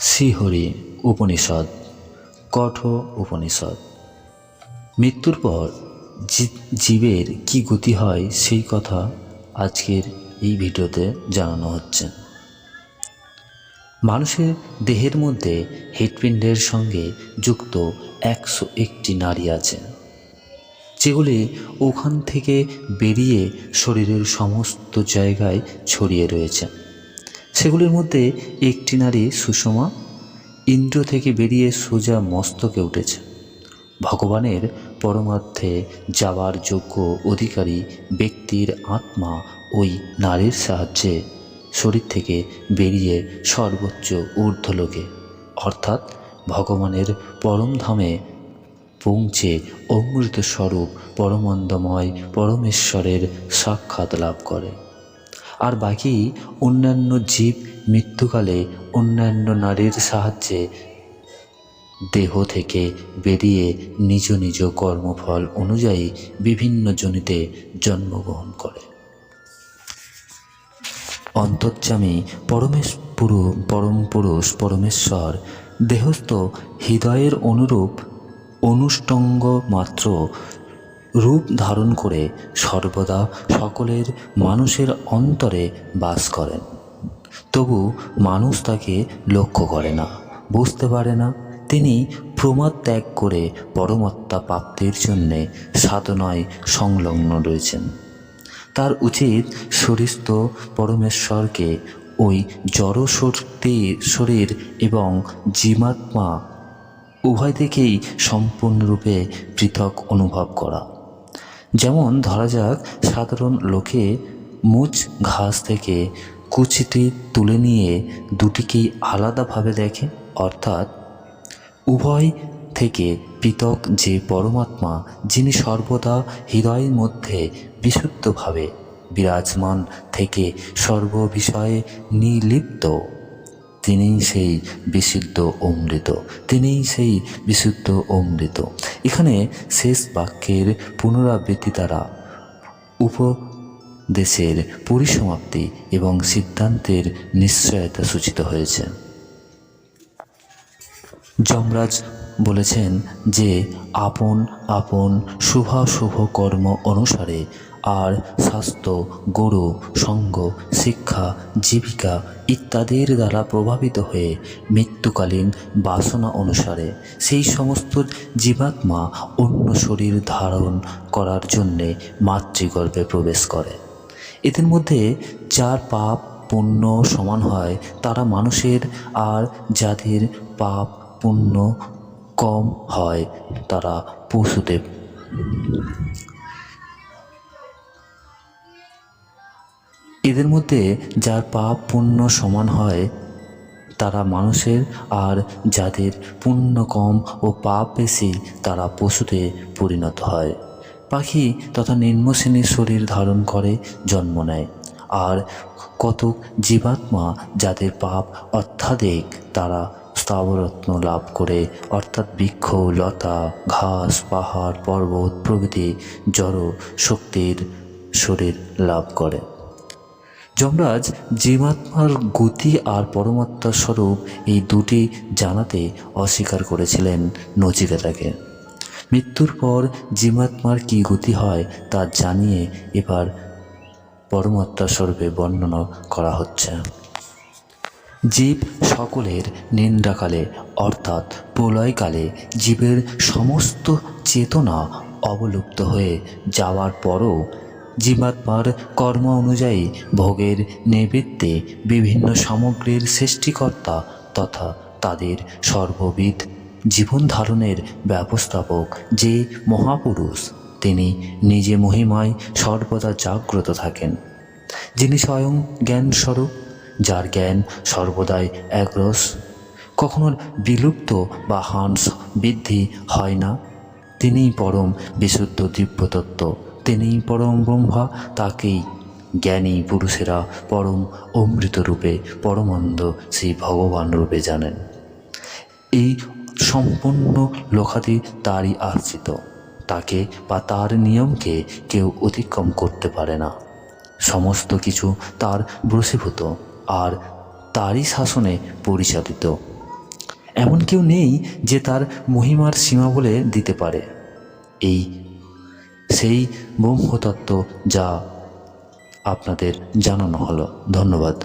শ্রীহরি উপনিষদ, কঠ উপনিষদ। মৃত্যুর পর জীবের কি গতি হয় সেই কথা আজকের এই ভিডিওতে জানানো হচ্ছে। মানুষের দেহের মধ্যে হৃৎপিণ্ডের সঙ্গে যুক্ত একশো একটি নারী আছে, যেগুলি ওখান থেকে বেরিয়ে শরীরের সমস্ত জায়গায় ছড়িয়ে রয়েছে। সেগুলির মধ্যে একটি নারী সুষমা, ইন্দ্র থেকে বেরিয়ে সোজা মস্তকে উঠেছে। ভগবানের পরমার্থে যাওয়ার যোগ্য অধিকারী ব্যক্তির আত্মা ওই নারীর সাহায্যে শরীর থেকে বেরিয়ে সর্বোচ্চ ঊর্ধ্বলোকে, অর্থাৎ ভগবানের পরমধামে পৌঁছে অমৃত স্বরূপ পরমানন্দময় পরমেশ্বরের সাক্ষাৎ লাভ করে। আর বাকি অন্যান্য জীব মৃত্যুকালে অন্যান্য নারীর সাহায্যে দেহ থেকে বেরিয়ে নিজ নিজ কর্মফল অনুযায়ী বিভিন্ন জনিতে জন্মগ্রহণ করে। অন্তর্যামী পরমেশ পুরু, পরম পুরুষ, পরমেশ্বর, দেহস্থ হৃদয়ের অনুরূপ অনুষ্টঙ্গ মাত্র রূপ ধারণ করে সর্বদা সকলের মানুষের অন্তরে বাস করেন। তবু মানুষ তাকে লক্ষ্য করে না, বুঝতে পারে না। তিনি প্রমাদ ত্যাগ করে পরমাত্মা প্রাপ্তির জন্যে সাধনায় সংলগ্ন রয়েছেন। তার উচিত শরীরস্থ পরমেশ্বরকে ওই জড় শক্তি শরীর এবং জীবাত্মা উভয় থেকেই সম্পূর্ণরূপে পৃথক অনুভব করা। যেমন ধরা যাক, সাধারণ লোকে মুচ ঘাস থেকে কুচিটি তুলে নিয়ে দুটিকেই আলাদাভাবে দেখে। অর্থাৎ উভয় থেকে পৃথক যে পরমাত্মা, যিনি সর্বদা হৃদয়ের মধ্যে বিশুদ্ধভাবে বিরাজমান থেকে সর্ববিষয়ে নিলিপ্ত তিনিই সেই বিশুদ্ধ অমৃত, তিনিই সেই বিশুদ্ধ অমৃত। এখানে শেষ বাক্যের পুনরাবৃত্তি দ্বারা উপদেশের পরিসমাপ্তি এবং সিদ্ধান্তের নিশ্চয়তা সূচিত হয়েছে। যমরাজ বলেছেন যে, আপন আপন, শুভাশুভ কর্ম অনুসারে আর স্বাস্থ্য, গুরু, সঙ্গ, শিক্ষা, জীবিকা ইত্যাদির দ্বারা প্রভাবিত হয়ে মৃত্যুকালীন বাসনা অনুসারে সেই সমস্ত জীবাত্মা অন্য শরীর ধারণ করার জন্যে মাতৃগর্ভে প্রবেশ করে। এদের মধ্যে যার পাপ পুণ্য সমান হয় তারা মানুষের, আর যাদের পাপ পুণ্য কম হয় তারা পশুতে এদের মধ্যে যার পাপ পুণ্য সমান হয়, তারা মানুষের, আর যাদের পুণ্য কম ও পাপ বেশি, তারা পশুতে পরিণত হয়। পাখি তথা নিম্ন শ্রেণির শরীর ধারণ করে, জন্ম নেয়। আর কতক জীবাত্মা যাদের পাপ অত্যাধিক, তারা স্থাবরত্ন লাভ করে, অর্থাৎ বৃক্ষ, লতা, ঘাস, পাহাড়, পর্বত প্রভৃতি জড় শক্তির শরীর লাভ করে। যমরাজ জীবাত্মার গতি আর পরমাত্মার স্বরূপ এই দুটি জানাতে অস্বীকার করেছিলেন নচিকেতাকে মৃত্যুর পর জীবাত্মার কি গতি হয় তা জানিয়ে এবার পরমাত্মা স্বরূপে বর্ণনা করা হচ্ছে। জীব সকলের নিন্দাকালে অর্থাৎ প্রলয়কালে জীবের সমস্ত চেতনা অবলুপ্ত হয়ে যাওয়ার পরও জীবাত্মার কর্ম অনুযায়ী ভোগের নিবৃত্তে বিভিন্ন সামগ্রীর সৃষ্টিকর্তা তথা তাদের সর্ববিধ জীবন ধারণের ব্যবস্থাপক যে মহাপুরুষ, তিনি নিজে মহিমায় সর্বদা জাগ্রত থাকেন। যিনি স্বয়ং জ্ঞানস্বরূপ, যার জ্ঞান সর্বদাই একরস। কখনো বিলুপ্ত বা হাংস বৃদ্ধি হয় না। তিনিই পরম বিশুদ্ধ দিব্যতত্ত্ব। তিনিই পরম ব্রহ্মা, তাকেই জ্ঞানী পুরুষেরা পরম অমৃত রূপে, পরমানন্দ সেই ভগবান রূপে জানেন। এই সম্পূর্ণ লোকাদি তারই আশ্রিত। তাকে বা তার নিয়মকে কেউ অতিক্রম করতে পারে না। সমস্ত কিছু তার বশীভূত আর তারই শাসনে পরিচালিত। এমন কেউ নেই যে তার মহিমার সীমা বলে দিতে পারে। এই সেই ব্রহ্মতত্ত্ব যা আপনাদের জানানো হলো। ধন্যবাদ।